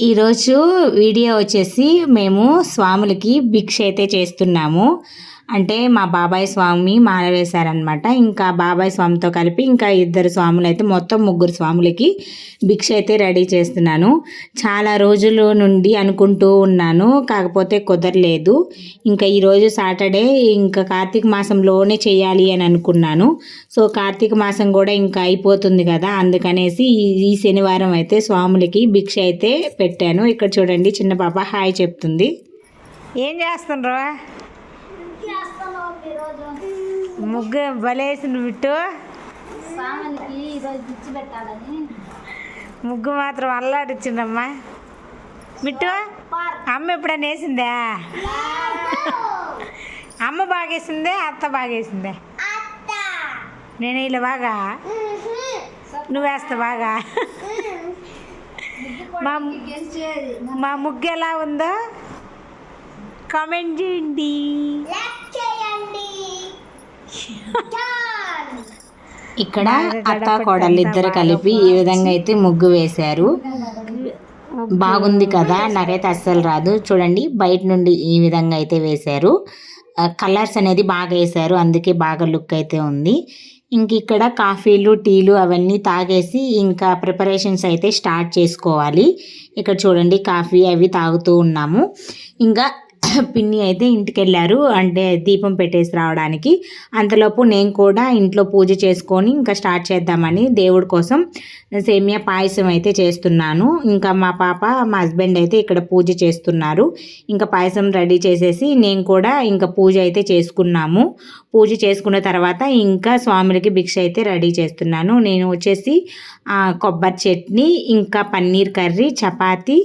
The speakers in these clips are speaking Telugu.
ఈరోజు వీడియో వచ్చేసి మేము స్వాములకి భిక్ష అయితే చేస్తున్నాము. అంటే మా బాబాయ్ స్వామి మాల వేశారనమాట ఇంకా బాబాయ్ స్వామితో కలిపి ఇంకా ఇద్దరు స్వాములు అయితే మొత్తం ముగ్గురు స్వాములకి భిక్ష అయితే రెడీ చేస్తున్నాను. చాలా రోజుల నుండి అనుకుంటూ ఉన్నాను కాకపోతే కుదరలేదు. ఇంకా ఈరోజు సాటర్డే ఇంకా కార్తీక మాసంలోనే చేయాలి అని అనుకున్నాను. సో కార్తీక మాసం కూడా ఇంకా అయిపోతుంది కదా అందుకనేసి ఈ- ఈ శనివారం అయితే స్వాములకి భిక్ష అయితే పెట్టాను. ఇక్కడ చూడండి చిన్న పాప హాయ్ చెప్తుంది. ఏం చేస్తుండ్రు? ముగ్గు బిట్టు పిచ్చి పెట్టాలని ముగ్గు మాత్రం అల్లాడిచ్చిందమ్మా. బిట్టు అమ్మ ఎప్పుడైనా వేసిందా? అమ్మ బాగేసిందే అత్త బాగేసిందే నేను ఇలా బాగా? నువ్వు వేస్తా బాగా? మా మా ముగ్గు ఎలా ఉందో కామెంట్ చేయండి. ఇక్కడ అత్త కోడలు ఇద్దరు కలిపి ఈ విధంగా అయితే ముగ్గు వేశారు. బాగుంది కదా నాకైతే అస్సలు రాదు. చూడండి బయట నుండి ఈ విధంగా అయితే వేశారు. కలర్స్ అనేది బాగా వేశారు అందుకే బాగా లుక్ అయితే ఉంది. ఇంక ఇక్కడ కాఫీలు టీలు అవన్నీ తాగేసి ఇంకా ప్రిపరేషన్స్ అయితే స్టార్ట్ చేసుకోవాలి. ఇక్కడ చూడండి కాఫీ అవి తాగుతూ ఉన్నాము. ఇంకా పిన్ని అయితే ఇంటికి వెళ్ళారు అంటే దీపం పెట్టేసి రావడానికి. అంతలోపు నేను కూడా ఇంట్లో పూజ చేసుకొని ఇంకా స్టార్ట్ చేద్దామని దేవుడి కోసం సేమియా పాయసం అయితే చేస్తున్నాను. ఇంకా మా పాప మా హస్బెండ్ అయితే ఇక్కడ పూజ చేస్తున్నారు. ఇంకా పాయసం రెడీ చేసేసి నేను కూడా ఇంకా పూజ అయితే చేసుకున్నాము. పూజ చేసుకున్న తర్వాత ఇంకా స్వాములకి భిక్ష అయితే రెడీ చేస్తున్నాను. నేను వచ్చేసి కొబ్బరి చట్నీ ఇంకా పన్నీర్ కర్రీ చపాతీ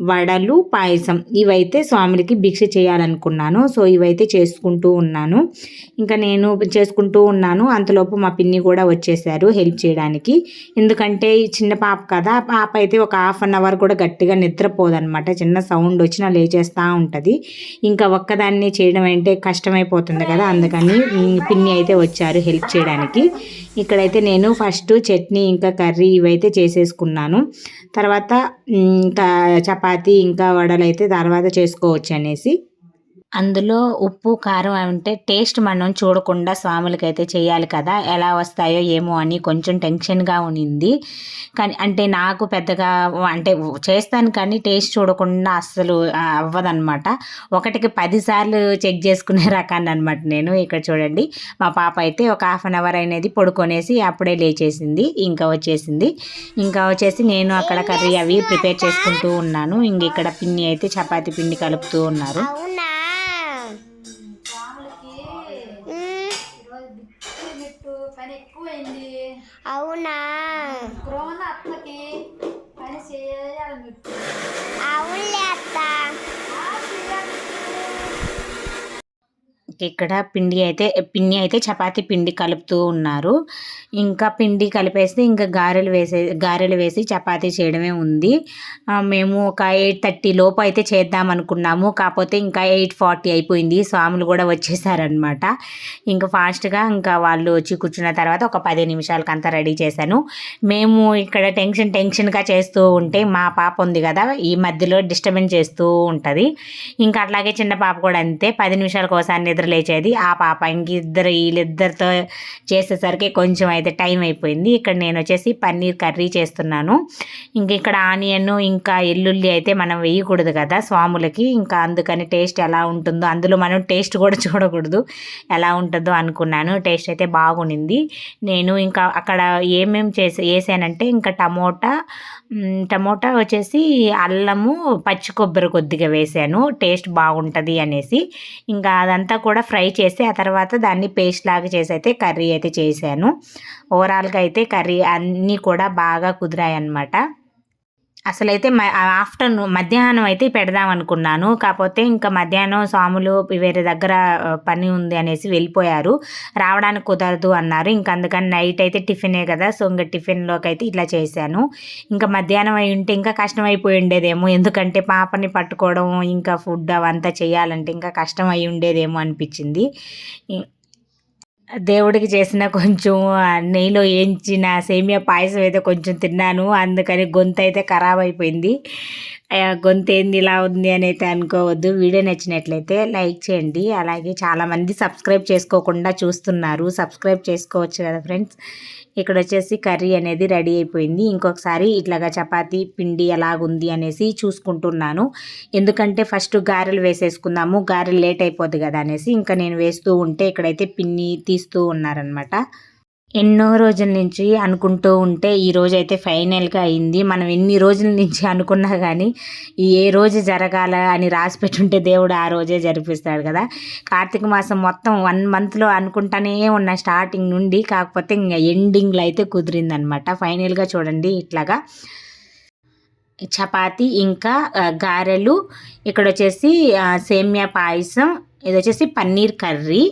వడలు పాయసం ఇవైతే స్వామికి భిక్ష చేయాలనుకున్నాను. సో ఇవైతే చేసుకుంటూ ఉన్నాను. ఇంకా నేను చేసుకుంటూ ఉన్నాను. అంతలోపు మా పిన్ని కూడా వచ్చేసారు హెల్ప్ చేయడానికి. ఎందుకంటే చిన్న పాప కదా పాప అయితే ఒక హాఫ్ అన్ అవర్ కూడా గట్టిగా నిద్రపోదనమాట చిన్న సౌండ్ వచ్చినా లేచేస్తూ ఉంటుంది. ఇంకా ఒక్కదాన్ని చేయడం అంటే కష్టమైపోతుంది కదా అందుకని పిన్ని అయితే వచ్చారు హెల్ప్ చేయడానికి. ఇక్కడైతే నేను ఫస్ట్ చట్నీ ఇంకా కర్రీ ఇవైతే చేసేసుకున్నాను. తర్వాత ఇంకా చపాతీ ఇంకా వడలు అయితే తర్వాత చేసుకోవచ్చు అనేసి అందులో ఉప్పు కారం అంటే టేస్ట్ మనం చూడకుండా స్వాములకి అయితే చేయాలి కదా. ఎలా వస్తాయో ఏమో అని కొంచెం టెన్షన్గా ఉన్నింది కానీ అంటే నాకు పెద్దగా అంటే చేస్తాను కానీ టేస్ట్ చూడకుండా అస్సలు ఆ, అవ్వదన్నమాట. ఒకటికి పదిసార్లు చెక్ చేసుకునే రకాన్ని అనమాట నేను. ఇక్కడ చూడండి. మా పాప అయితే ఒక హాఫ్ అన్ అవర్ అనేది పడుకొనేసి అప్పుడే లేచేసింది. ఇంకా వచ్చేసింది. ఇంకా వచ్చేసి నేను అక్కడ కర్రీ అవి ప్రిపేర్ చేసుకుంటూ ఉన్నాను. ఇంక ఇక్కడ పిండి అయితే చపాతీ పిండి కలుపుతూ ఉన్నారు. అవునా? కరోనా అత్తకి పని చేయాలని ఇక్కడ పిండి అయితే పిండి అయితే చపాతి పిండి కలుపుతూ ఉన్నారు. ఇంకా పిండి కలిపేస్తే ఇంకా గారెలు వేసే గారెలు వేసి చపాతీ చేయడమే ఉంది. మేము ఒక ఎయిట్ థర్టీ లోపు అయితే చేద్దాం అనుకున్నాము. కాకపోతే ఇంకా ఎయిట్ ఫార్టీ అయిపోయింది. స్వాములు కూడా వచ్చేసారనమాట ఇంకా ఫాస్ట్గా ఇంకా వాళ్ళు వచ్చి కూర్చున్న తర్వాత ఒక పది నిమిషాలకు అంతా రెడీ చేశాను. మేము ఇక్కడ టెన్షన్ టెన్షన్గా చేస్తూ ఉంటే మా పాప ఉంది కదా ఈ మధ్యలో డిస్టర్బెన్స్ చేస్తూ ఉంటుంది. ఇంకా అట్లాగే చిన్న పాప కూడా అంతే. పది నిమిషాలకు ఒకసారి నిద్ర లేచేది. ఆ పాప ఇంక ఇద్దరు వీళ్ళిద్దరితో చేసేసరికి కొంచెం అయితే టైం అయిపోయింది. ఇక్కడ నేను వచ్చేసి పన్నీర్ కర్రీ చేస్తున్నాను. ఇంక ఇక్కడ ఆనియన్ ఇంకా ఎల్లుల్లి అయితే మనం వేయకూడదు కదా స్వాములకి. ఇంకా అందుకని టేస్ట్ ఎలా ఉంటుందో అందులో మనం టేస్ట్ కూడా చూడకూడదు. ఎలా ఉంటుందో అనుకున్నాను. టేస్ట్ అయితే బాగుండింది. నేను ఇంకా అక్కడ ఏమేమి చేసి వేసానంటే ఇంకా టమోటా టమోటా వచ్చేసి అల్లము పచ్చి కొబ్బరి కొద్దిగా వేసాను టేస్ట్ బాగుంటుంది అనేసి. ఇంకా అదంతా కూడా కూడా ఫ్రై చేసి ఆ తర్వాత దాన్ని పేస్ట్ లాగా చేసి అయితే కర్రీ అయితే చేశాను. ఓవరాల్గా అయితే కర్రీ అన్నీ కూడా బాగా కుదిరాయి అన్నమాట అసలైతే ఆఫ్టర్నూన్ మధ్యాహ్నం అయితే పెడదాం అనుకున్నాను. కాకపోతే ఇంకా మధ్యాహ్నం స్వాములు వేరే దగ్గర పని ఉంది అనేసి వెళ్ళిపోయారు. రావడానికి కుదరదు అన్నారు. ఇంకా అందుకని నైట్ అయితే టిఫినే కదా సో ఇంకా టిఫిన్లోకి అయితే ఇట్లా చేశాను. ఇంకా మధ్యాహ్నం అయి ఉంటే ఇంకా కష్టం అయిపోయి ఉండేదేమో. ఎందుకంటే పాపని పట్టుకోవడం ఇంకా ఫుడ్ అవంతా చేయాలంటే ఇంకా కష్టం అయి ఉండేదేమో అనిపించింది. దేవుడికి చేసిన కొంచెం నెయ్యిలో వేయించిన సేమియా పాయసం అయితే కొంచెం తిన్నాను. అందుకని గొంతు అయితే ఖరాబ్ అయిపోయింది. గొంతు ఏంది ఇలా ఉంది అని అయితే అనుకోవద్దు. వీడియో నచ్చినట్లయితే లైక్ చేయండి. అలాగే చాలామంది సబ్స్క్రైబ్ చేసుకోకుండా చూస్తున్నారు. సబ్స్క్రైబ్ చేసుకోవచ్చు కదా ఫ్రెండ్స్. ఇక్కడ వచ్చేసి కర్రీ అనేది రెడీ అయిపోయింది. ఇంకొకసారి ఇట్లాగా చపాతీ పిండి ఎలాగుంది అనేసి చూసుకుంటున్నాను. ఎందుకంటే ఫస్ట్ గారెలు వేసేసుకుందాము. గారెలు లేట్ అయిపోద్ది కదా అనేసి ఇంకా నేను వేస్తూ ఉంటే ఇక్కడైతే పిన్ని తీస్తూ ఉన్నారనమాట ఎన్నో రోజుల నుంచి అనుకుంటూ ఉంటే ఈ రోజు అయితే ఫైనల్గా అయింది. మనం ఎన్ని రోజుల నుంచి అనుకున్నా కానీ ఏ రోజు జరగాల అని రాసి పెట్టుంటే దేవుడు ఆ రోజే జరిపిస్తాడు కదా. కార్తీక మాసం మొత్తం వన్ మంత్లో అనుకుంటానే ఉన్న స్టార్టింగ్ నుండి కాకపోతే ఇంకా ఎండింగ్లో అయితే కుదిరిందనమాట. ఫైనల్గా చూడండి ఇట్లాగా. చపాతి ఇంకా గారెలు ఇక్కడ వచ్చేసి సేమ్యా సేమియా పాయసం ఇది వచ్చేసి పన్నీర్ కర్రీ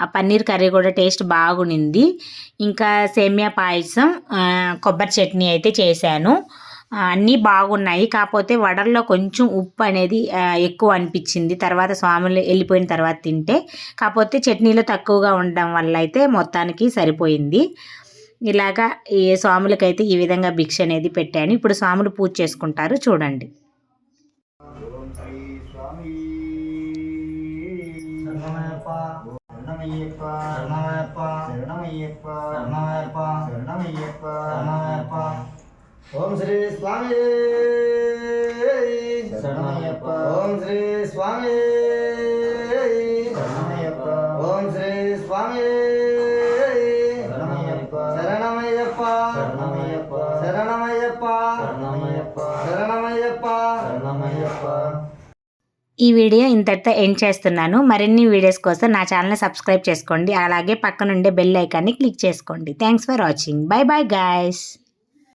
ఆ పన్నీర్ కర్రీ కూడా టేస్ట్ బాగుండింది. ఇంకా సేమియా పాయసం కొబ్బరి చట్నీ అయితే చేశాను. అన్నీ బాగున్నాయి. కాకపోతే వడల్లో కొంచెం ఉప్పు అనేది ఎక్కువ అనిపించింది. తర్వాత స్వాములు వెళ్ళిపోయిన తర్వాత తింటే. కాకపోతే చట్నీలో తక్కువగా ఉండడం వల్ల అయితే మొత్తానికి సరిపోయింది. ఇలాగా ఈ స్వాములకైతే ఈ విధంగా భిక్ష అనేది పెట్టాను. ఇప్పుడు స్వాములు పూజ చేసుకుంటారు. చూడండి. சரணமையப்பா சரணமையப்பா சரணமையப்பா சரணமையப்பா சரணமையப்பா சரணமையப்பா ஓம் ஸ்ரீ சுவாமி. சரணமையப்பா. ஓம் ஸ்ரீ சுவாமி. சரணமையப்பா. ஓம் ஸ்ரீ சுவாமி. சரணமையப்பா சரணமையப்பா. சரணமையப்பா. சரணமையப்பா. சரணமையப்பா. சரணமையப்பா. சரணமையப்பா. ఈ వీడియో ఇంతటితో ఎండ్ చేస్తున్నాను. మరిన్ని వీడియోస్ కోసం నా ఛానల్ని సబ్స్క్రైబ్ చేసుకోండి. అలాగే పక్కనుండే బెల్ ఐకాన్ని క్లిక్ చేసుకోండి. Thanks for watching bye bye guys